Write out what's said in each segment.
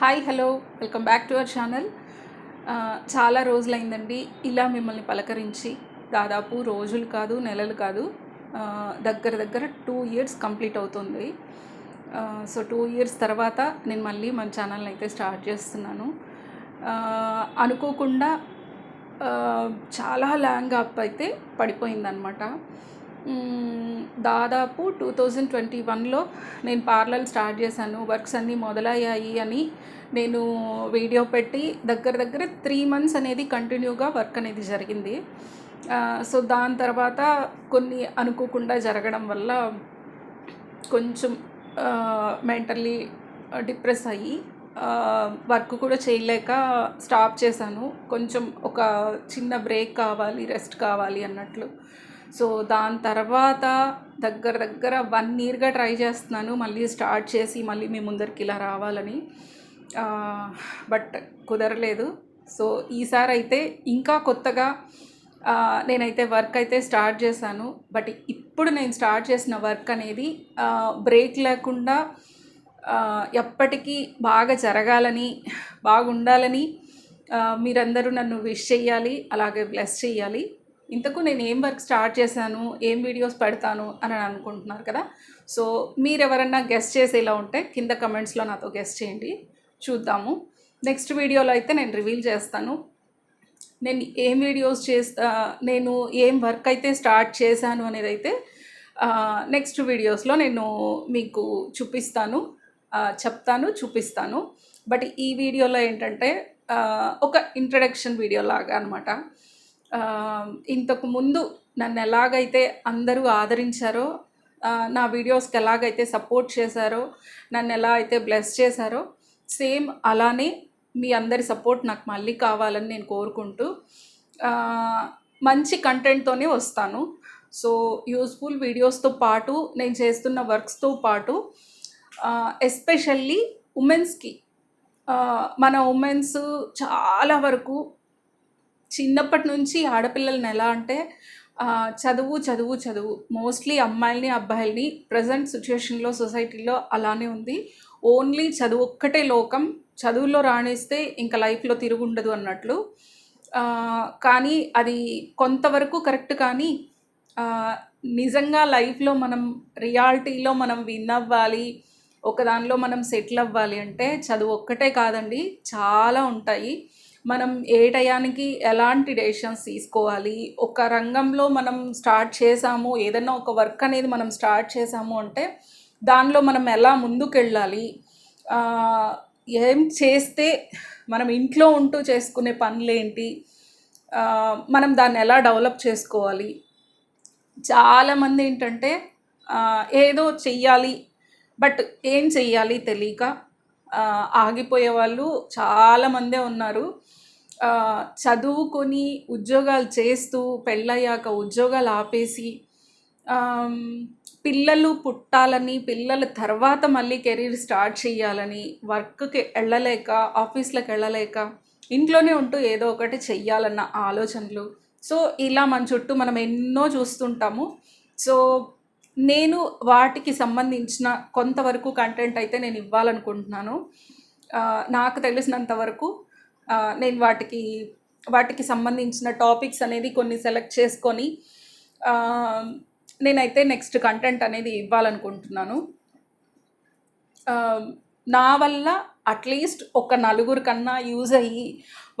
Hi hello welcome back to our channel చాలా రోజులైందండి. ఇలా మిమ్మల్ని పలకరించి దాదాపు రోజులు కాదు నెలలు కాదు దగ్గర దగ్గర టూ ఇయర్స్ కంప్లీట్ అవుతుంది. సో టూ ఇయర్స్ తర్వాత నేను మళ్ళీ మన ఛానల్ని అయితే స్టార్ట్ చేస్తున్నాను. అనుకోకుండా చాలా ల్యాంగ్ అప్ అయితే పడిపోయిందనమాట దాదాపు టూ థౌజండ్ ట్వంటీ వన్లో నేను పార్లర్ స్టార్ట్ చేశాను వర్క్స్ అన్నీ మొదలయ్యాయి అని నేను వీడియో పెట్టి దగ్గర దగ్గర త్రీ మంత్స్ అనేది కంటిన్యూగా వర్క్ అనేది జరిగింది. సో దాని తర్వాత కొన్ని అనుకోకుండా జరగడం వల్ల కొంచెం మెంటల్లీ డిప్రెస్ అయ్యి వర్క్ కూడా చేయలేక స్టాప్ చేశాను. కొంచెం ఒక చిన్న బ్రేక్ కావాలి రెస్ట్ కావాలి అన్నట్లు. సో దాని తర్వాత దగ్గర దగ్గర వన్ ఇయర్గా ట్రై చేస్తున్నాను. మళ్ళీ స్టార్ట్ చేసి మళ్ళీ మీ ముందరికి ఇలా రావాలని. బట్ కుదరలేదు. సో ఈసారి అయితే ఇంకా కొత్తగా నేనైతే వర్క్ అయితే స్టార్ట్ చేశాను. బట్ ఇప్పుడు నేను స్టార్ట్ చేసిన వర్క్ అనేది బ్రేక్ లేకుండా ఎప్పటికీ బాగా జరగాలని బాగుండాలని మీరందరూ నన్ను విష్ చేయాలి అలాగే బ్లెస్ చేయాలి. ఇంతకు నేను ఏం వర్క్ స్టార్ట్ చేశాను ఏం వీడియోస్ పెడతాను అని అనుకుంటున్నారు కదా. సో మీరు ఎవరన్నా గెస్ట్ చేసేలా ఉంటే కింద కమెంట్స్లో నాతో గెస్ట్ చేయండి. చూద్దాము. నెక్స్ట్ వీడియోలో అయితే నేను రివీల్ చేస్తాను. నేను ఏం వీడియోస్ చేస్తా నేను ఏం వర్క్ అయితే స్టార్ట్ చేశాను అనేది అయితే నెక్స్ట్ వీడియోస్లో నేను మీకు చూపిస్తాను. చెప్తాను చూపిస్తాను. బట్ ఈ వీడియోలో ఏంటంటే ఒక ఇంట్రడక్షన్ వీడియో లాగా అనమాట ఇంతకు ముందు నన్ను ఎలాగైతే అందరూ ఆదరించారో నా వీడియోస్కి ఎలాగైతే సపోర్ట్ చేశారో నన్ను ఎలా అయితే బ్లెస్ చేశారో సేమ్ అలానే మీ అందరి సపోర్ట్ నాకు మళ్ళీ కావాలని నేను కోరుకుంటూ మంచి కంటెంట్తోనే వస్తాను. సో యూస్ఫుల్ వీడియోస్తో పాటు నేను చేస్తున్న వర్క్స్తో పాటు ఎస్పెషల్లీ ఉమెన్స్కి మన ఉమెన్స్ చాలా వరకు చిన్నప్పటి నుంచి ఆడపిల్లల్ని ఎలా అంటే చదువు చదువు చదువు. మోస్ట్లీ అమ్మాయిల్ని అబ్బాయిల్ని ప్రజెంట్ సిచ్యుయేషన్లో సొసైటీలో అలానే ఉంది. ఓన్లీ చదువు ఒక్కటే లోకం. చదువులో రాణిస్తే ఇంకా లైఫ్లో తిరుగుండదు అన్నట్లు. కానీ అది కొంతవరకు కరెక్ట్ కానీ నిజంగా లైఫ్లో మనం రియాలిటీలో మనం విన్ అవ్వాలి ఒకదానిలో మనం సెటిల్ అవ్వాలి అంటే చదువు ఒక్కటే కాదండి చాలా ఉంటాయి. మనం ఏ టయానికి ఎలాంటి డెసిషన్స్ తీసుకోవాలి? ఒక రంగంలో మనం స్టార్ట్ చేసాము ఏదైనా ఒక వర్క్ అనేది మనం స్టార్ట్ చేసాము అంటే దానిలో మనం ఎలా ముందుకెళ్ళాలి? ఏం చేస్తే మనం ఇంట్లో ఉంటూ చేసుకునే పనులేంటి? మనం దాన్ని ఎలా డెవలప్ చేసుకోవాలి? చాలామంది ఏంటంటే ఏదో చెయ్యాలి బట్ ఏం చెయ్యాలి తెలియక ఆగిపోయే వాళ్ళు చాలామందే ఉన్నారు. చదువుకొని ఉద్యోగాలు చేస్తూ పెళ్ళయ్యాక ఉద్యోగాలు ఆపేసి పిల్లలు పుట్టాలని పిల్లల తర్వాత మళ్ళీ కెరీర్ స్టార్ట్ చేయాలని వర్క్కి వెళ్ళలేక ఆఫీస్లకు వెళ్ళలేక ఇంట్లోనే ఉంటూ ఏదో ఒకటి చెయ్యాలన్న ఆలోచనలు. సో ఇలా మన చుట్టూ మనం ఎన్నో చూస్తుంటాము. సో నేను వాటికి సంబంధించిన కొంతవరకు కంటెంట్ అయితే నేను ఇవ్వాలనుకుంటున్నాను. నాకు తెలిసినంత వరకు నేను వాటికి వాటికి సంబంధించిన టాపిక్స్ అనేది కొన్ని సెలెక్ట్ చేసుకొని నేనైతే నెక్స్ట్ కంటెంట్ అనేది ఇవ్వాలనుకుంటున్నాను. నా వల్ల అట్లీస్ట్ ఒక నలుగురు కన్నా యూజ్ అయ్యి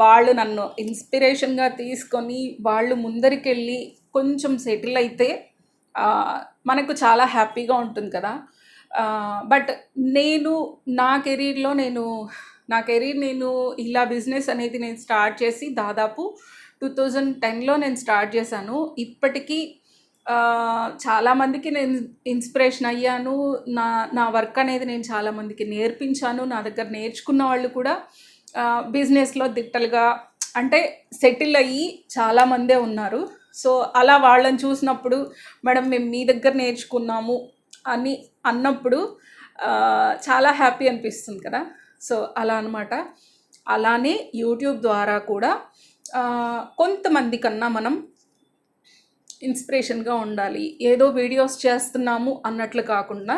వాళ్ళు నన్ను ఇన్స్పిరేషన్గా తీసుకొని వాళ్ళు ముందరికెళ్ళి కొంచెం సెటిల్ అయితే మనకు చాలా హ్యాపీగా ఉంటుంది కదా. బట్ నేను నా కెరీర్లో నేను నా కెరీర్ నేను ఇలా బిజినెస్ అనేది నేను స్టార్ట్ చేసి దాదాపు టూ థౌజండ్ టెన్లో నేను స్టార్ట్ చేశాను. ఇప్పటికీ చాలామందికి నేను ఇన్స్పిరేషన్ అయ్యాను. నా నా వర్క్ అనేది నేను చాలామందికి నేర్పించాను. నా దగ్గర నేర్చుకున్న వాళ్ళు కూడా బిజినెస్లో దిట్టలుగా అంటే సెటిల్ అయ్యి చాలామందే ఉన్నారు. సో అలా వాళ్ళని చూసినప్పుడు మేడం మేము మీ దగ్గర నేర్చుకున్నాము అని అన్నప్పుడు చాలా హ్యాపీ అనిపిస్తుంది కదా? సో అలా అనమాట అలానే యూట్యూబ్ ద్వారా కూడా కొంతమంది కన్నా మనం ఇన్స్పిరేషన్గా ఉండాలి. ఏదో వీడియోస్ చేస్తున్నాము అన్నట్లు కాకుండా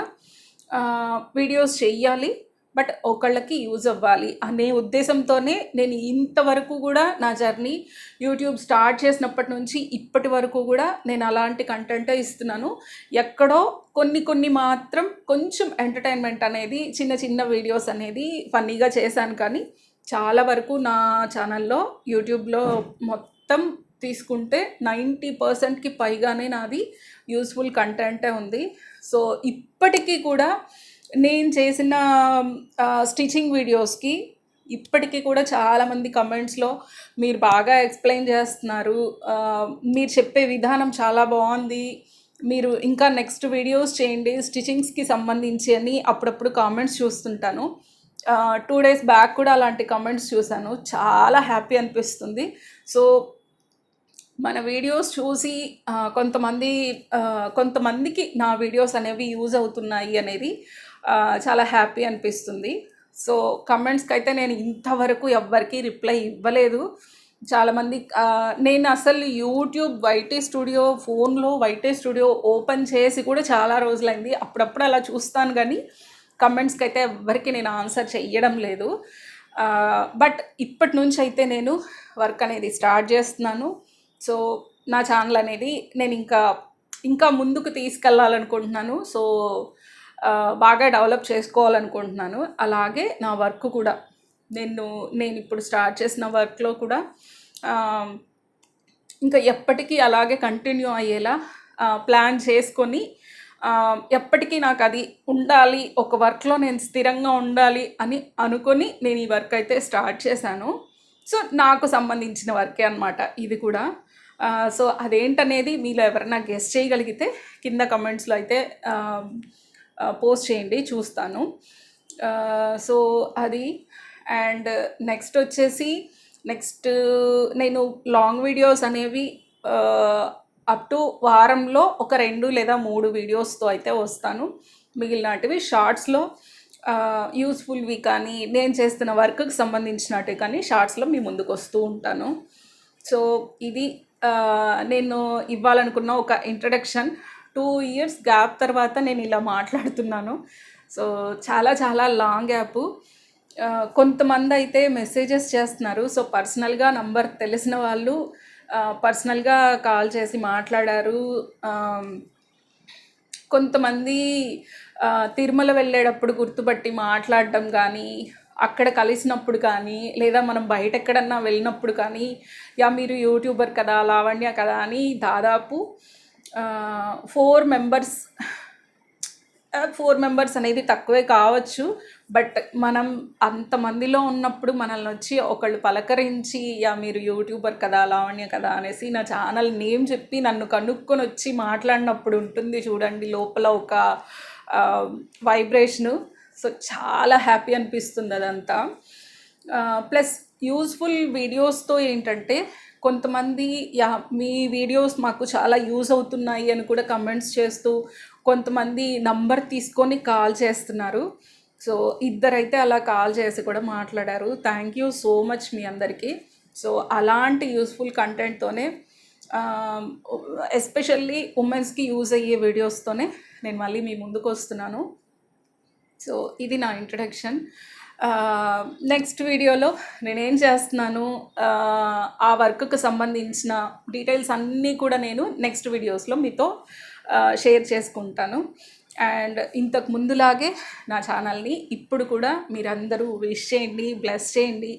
వీడియోస్ చెయ్యాలి. బట్ ఒకళ్ళకి యూజ్ అవ్వాలి అనే ఉద్దేశంతోనే నేను ఇంతవరకు కూడా నా జర్నీ యూట్యూబ్ స్టార్ట్ చేసినప్పటి నుంచి ఇప్పటి వరకు కూడా నేను అలాంటి కంటెంటే ఇస్తున్నాను. ఎక్కడో కొన్ని కొన్ని మాత్రం కొంచెం ఎంటర్టైన్మెంట్ అనేది చిన్న చిన్న వీడియోస్ అనేది ఫన్నీగా చేశాను కానీ చాలా వరకు నా ఛానల్లో యూట్యూబ్లో మొత్తం తీసుకుంటే నైంటీ పర్సెంట్కి పైగానే నాది యూస్ఫుల్ కంటెంటే ఉంది. సో ఇప్పటికీ కూడా నేను చేసిన స్టిచ్చింగ్ వీడియోస్కి ఇప్పటికీ కూడా చాలామంది కమెంట్స్లో మీరు బాగా ఎక్స్ప్లెయిన్ చేస్తున్నారు. మీరు చెప్పే విధానం చాలా బాగుంది. మీరు ఇంకా నెక్స్ట్ వీడియోస్ చేయండి స్టిచ్చింగ్స్కి సంబంధించి అని అప్పుడప్పుడు కామెంట్స్ చూస్తుంటాను. టూ డేస్ బ్యాక్ కూడా అలాంటి కామెంట్స్ చూశాను. చాలా హ్యాపీ అనిపిస్తుంది. సో మన వీడియోస్ చూసి కొంతమంది కొంతమందికి నా వీడియోస్ అనేవి యూజ్ అవుతున్నాయి అనేది చాలా హ్యాపీ అనిపిస్తుంది. సో కమెంట్స్కి అయితే నేను ఇంతవరకు ఎవ్వరికి రిప్లై ఇవ్వలేదు. చాలామంది నేను అసలు యూట్యూబ్ వైటీ స్టూడియో ఫోన్లో వైటీ స్టూడియో ఓపెన్ చేసి కూడా చాలా రోజులైంది. అప్పుడప్పుడు అలా చూస్తాను కానీ కమెంట్స్కి అయితే ఎవ్వరికి నేను ఆన్సర్ చెయ్యడం లేదు. బట్ ఇప్పటి నుంచి అయితే నేను వర్క్ అనేది స్టార్ట్ చేస్తున్నాను. సో నా ఛానల్ అనేది నేను ఇంకా ఇంకా ముందుకు తీసుకెళ్ళాలనుకుంటున్నాను. సో బాగా డెవలప్ చేసుకోవాలనుకుంటున్నాను. అలాగే నా వర్క్ కూడా నేను నేను ఇప్పుడు స్టార్ట్ చేసిన వర్క్లో కూడా ఇంకా ఎప్పటికీ అలాగే కంటిన్యూ అయ్యేలా ప్లాన్ చేసుకొని ఎప్పటికీ నాకు అది ఉండాలి ఒక వర్క్లో నేను స్థిరంగా ఉండాలి అని అనుకొని నేను ఈ వర్క్ అయితే స్టార్ట్ చేశాను. సో నాకు సంబంధించిన వర్కే అనమాట ఇది కూడా. సో అదేంటనేది మీలో ఎవరైనా గెస్ట్ చేయగలిగితే కింద కమెంట్స్లో అయితే పోస్ట్ చేయండి చూస్తాను. సో అది. అండ్ నెక్స్ట్ వచ్చేసి నెక్స్ట్ నేను లాంగ్ వీడియోస్ అనేవి అప్ టు వారంలో ఒక రెండు లేదా మూడు వీడియోస్తో అయితే వస్తాను. మిగిలినటివి షార్ట్స్లో యూస్ఫుల్వి కానీ నేను చేస్తున్న వర్క్కి సంబంధించినట్టు కానీ షార్ట్స్లో మీ ముందుకు వస్తూ ఉంటాను. సో ఇది నేను ఇవ్వాలనుకున్న ఒక ఇంట్రడక్షన్ టూ ఇయర్స్ గ్యాప్ తర్వాత నేను ఇలా మాట్లాడుతున్నాను. సో చాలా చాలా లాంగ్ గ్యాప్ కొంతమంది అయితే మెసేజెస్ చేస్తున్నారు. సో పర్సనల్గా నంబర్ తెలిసిన వాళ్ళు పర్సనల్గా కాల్ చేసి మాట్లాడారు. కొంతమంది తిరుమల వెళ్ళేటప్పుడు గుర్తుపట్టి మాట్లాడడం కానీ అక్కడ కలిసినప్పుడు కానీ లేదా మనం బయట ఎక్కడన్నా వెళ్ళినప్పుడు కానీ యా మీరు యూట్యూబర్ కదా లావణ్య కదా అని దాదాపు ఫోర్ మెంబర్స్ ఫోర్ మెంబర్స్ అనేది తక్కువే కావచ్చు బట్ మనం అంతమందిలో ఉన్నప్పుడు మనల్ని వచ్చి ఒకళ్ళు పలకరించి యా మీరు యూట్యూబర్ కదా లావణ్య కదా అనేసి నా ఛానల్ నేమ్ చెప్పి నన్ను కనుక్కొని వచ్చి మాట్లాడినప్పుడు ఉంటుంది చూడండి లోపల ఒక వైబ్రేషను సో చాలా హ్యాపీ అనిపిస్తుంది అదంతా. ప్లస్ యూస్ఫుల్ వీడియోస్తో ఏంటంటే కొంతమంది యా మీ వీడియోస్ మాకు చాలా యూజ్ అవుతున్నాయి అని కూడా కమెంట్స్ చేస్తూ కొంతమంది నంబర్ తీసుకొని కాల్ చేస్తున్నారు. సో ఇద్దరైతే అలా కాల్ చేసి కూడా మాట్లాడారు. థ్యాంక్ యూ సో మచ్ మీ అందరికీ. సో అలాంటి యూస్ఫుల్ కంటెంట్తోనే ఎస్పెషల్లీ ఉమెన్స్కి యూజ్ అయ్యే వీడియోస్తోనే నేను మళ్ళీ మీ ముందుకు వస్తున్నాను. సో ఇది నా ఇంట్రడక్షన్ నెక్స్ట్ వీడియోలో నేనేం చేస్తున్నాను ఆ, వర్క్కు వర్క్కి సంబంధించిన డీటెయిల్స్ అన్నీ కూడా నేను నెక్స్ట్ వీడియోస్లో మీతో షేర్ చేసుకుంటాను. అండ్ ఇంతకు ముందులాగే నా ఛానల్ని ఇప్పుడు కూడా మీరందరూ విష్ చేయండి బ్లెస్ చేయండి.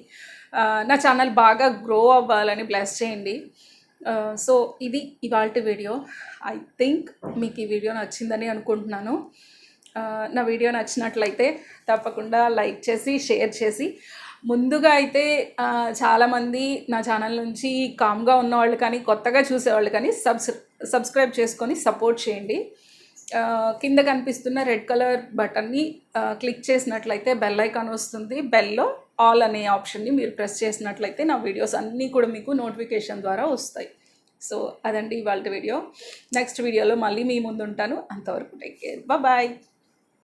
నా ఛానల్ బాగా గ్రో అవ్వాలని బ్లెస్ చేయండి. సో ఇది ఇవాళ వీడియో ఐ థింక్ మీకు ఈ వీడియో నచ్చిందని అనుకుంటున్నాను. నా వీడియో నచ్చినట్లయితే తప్పకుండా లైక్ చేసి షేర్ చేసి. ముందుగా అయితే చాలామంది నా ఛానల్ నుంచి కామ్గా ఉన్నవాళ్ళు కానీ కొత్తగా చూసేవాళ్ళు కానీ సబ్స్ సబ్స్క్రైబ్ చేసుకొని సపోర్ట్ చేయండి. కింద కనిపిస్తున్న రెడ్ కలర్ బటన్ని క్లిక్ చేసినట్లయితే బెల్ ఐకాన్ వస్తుంది. బెల్లో ఆల్ అనే ఆప్షన్ని మీరు ప్రెస్ చేసినట్లయితే నా వీడియోస్ అన్నీ కూడా మీకు నోటిఫికేషన్ ద్వారా వస్తాయి. సో అదండి ఇవాళ వీడియో. నెక్స్ట్ వీడియోలో మళ్ళీ మీ ముందు ఉంటాను అంతవరకు టేక్ కేర్. బాయ్.